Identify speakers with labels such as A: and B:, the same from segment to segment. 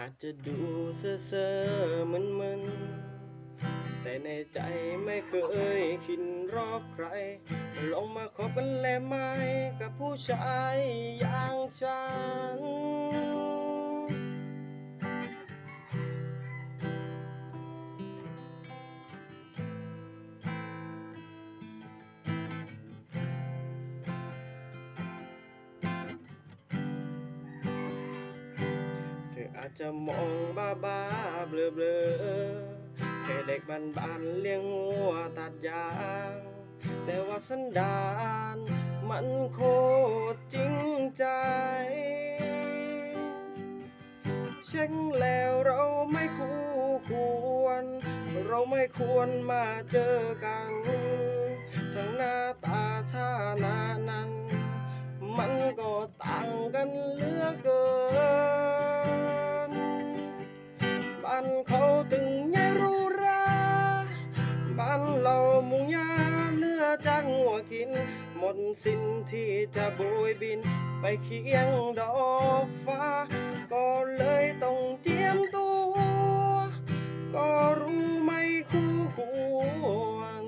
A: อาจจะดูเซ่อเซ่อมึนมันแต่ในใจไม่เคยคิดรอบใคร ลองมาขอเป็นแลไหมกับผู้ชายอย่างฉัน อาจจะมองบ้าบ้าๆเบลอเบลอๆแค่เด็กบ้านบ้านๆเลี้ยงงัวตัดยาง แต่ว่าสันดานมันโคตรจริงใจ เช็คแล้วเราไม่คู่ควร เราไม่ควรมาเจอกัน ทั้งหน้าตาท่านา ตึงใหญ่หรูหราบ้านเรามุงยาเลือจากหัวกิน หมดสิ้นที่จะโบยบิน ไปเคียงดอกฟ้า ก็เลยต้องเตรียมตัว ก็รู้ไม่คู่ควร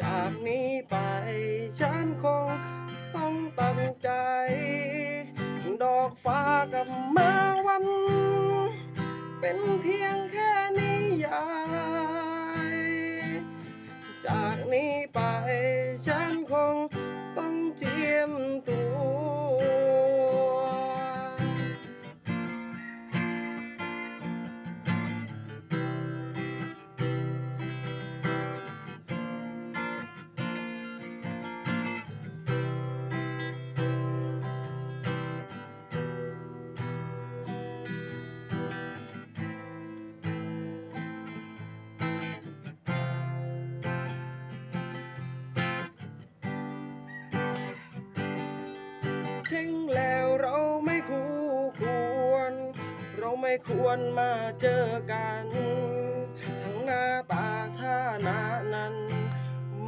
A: จากนี้ไปฉันคงต้องตั้งใจ ดอกฟ้ากับ เป็นเพียงแค่นิยา ช่งแล้วเราไม่คู่ควร เราไม่ควรมาเจอกัน ทั้งหน้าตาท่านานั้น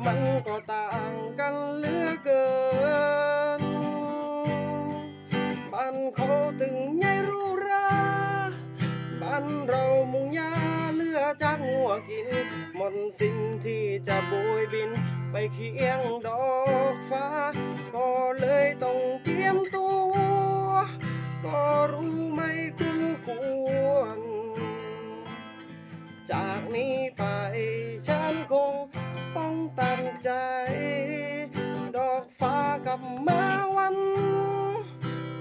A: มันก็ต่างกันเหลือเกิน บ้านเขาตึงใหญ่รูหราบ้านเรามุงยาเลือจากหัวกิน หมดสิ้นที่จะโบยบินไปเคียงดอกฟ้า นี้ไป ฉันคงต้องตั้งใจ ดอกฟ้ากับมาวัน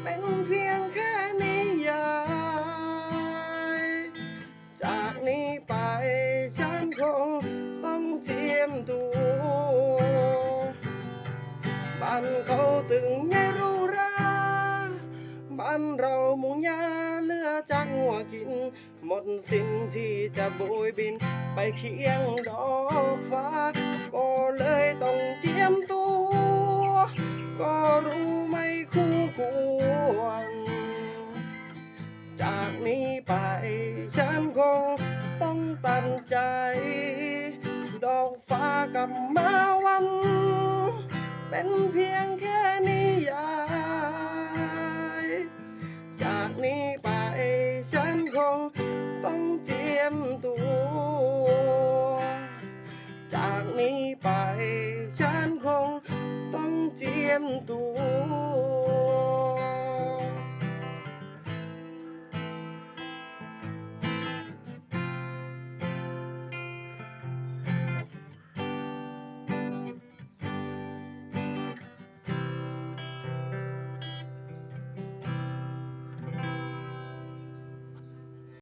A: เป็นเพียงแค่นิยาย จากนี้ไปฉันคงต้องเจียมตัวบ้านเขาตึงใหญ่รู กหัวกิน หมดสิ้นที่จะโบยบิน ไปเคียงดอกฟ้า ก็เลยต้องเตรียมตัว ก็รู้ไม่คู่ควร จากนี้ไปฉันคงต้องตั้งใจ ดอกฟ้ากับมาวัน เป็นเพียงแค่นิยาย จากนี้ไป มตัว จากนี้ไป ฉันคงต้องเจียมตัว